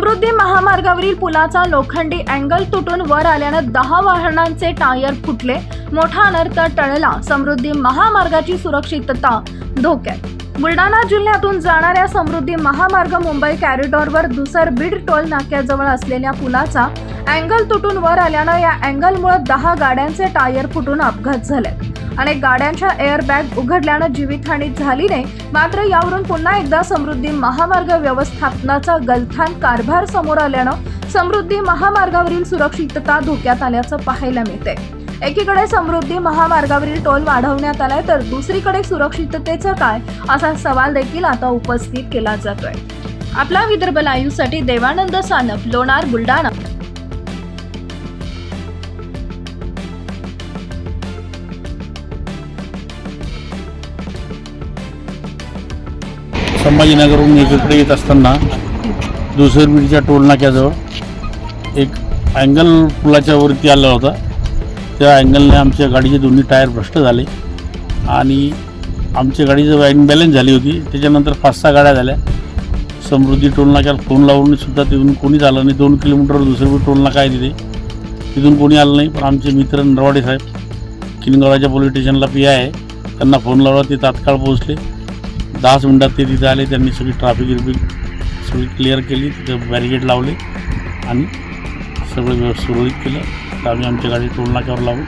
समृद्धी महामार्गावरील पुलाचा लोखंडी अँगल तुटून वर आल्यानं दहा वाहनांचे टायर फुटले. मोठा अनर्थ टळला. समृद्धी महामार्गाची सुरक्षितता धोक्यात. बुलढाणा जिल्ह्यातून जाणाऱ्या समृद्धी महामार्ग मुंबई कॅरिडॉरवर दुसर बीड टोल नाक्याजवळ असलेल्या पुलाचा अँगल तुटून वर आल्यानं या अँगलमुळे दहा गाड्यांचे टायर फुटून अपघात झाले. अनेक गाड्यांच्या एअरबॅग उघडल्यानं जीवितहानी झाली नाही मात्र यावरून पुन्हा एकदा समृद्धी महामार्ग व्यवस्थापनाचा गलथान कारभार समोर आल्यानं समृद्धी महामार्गावरील सुरक्षितता धोक्यात आल्याचं पाहायला मिळते एकीकडे समृद्धी महामार्गावरील टोल वाढवण्यात आलाय तर दुसरीकडे सुरक्षिततेचं काय? असा सवाल देखील आता उपस्थित केला जातोय. आपला विदर्भ लाईव्हसाठी देवानंद सानप लोणार बुलढाणा. संभाजीनगरहून एकीकडे येत असताना दुसरबीडच्या टोलनाक्याजवळ एक अँगल पुलाच्या वरती आला होता. त्या अँगलने आमच्या गाडीचे दोन्ही टायर भ्रष्ट झाले आणि आमच्या गाडीचं बॅलन्स झाली होती. त्याच्यानंतर पाच सहा गाड्या झाल्या. समृद्धी टोलनाक्याला फोन लावून सुद्धा तिथून कोणीच आलं नाही. दोन किलोमीटरवर दुसरीकडे टोलनाका आहे तिथे. तिथून कोणी आलं नाही पण आमचे मित्र नरवाडे साहेब किनगावाच्या पोलीस स्टेशनला पी आहे. त्यांना फोन लावला ते तात्काळ पोहोचले. दहाच मिनटात ते तिथे आले त्यांनी सगळी ट्रॅफिक गिरफिक सगळी क्लिअर केली तिथे बॅरिगेड लावले आणि सगळं व्यवस्थित सुरळीत केलं. तर आम्ही आमच्या गाडी टोल नाक्यावर लावू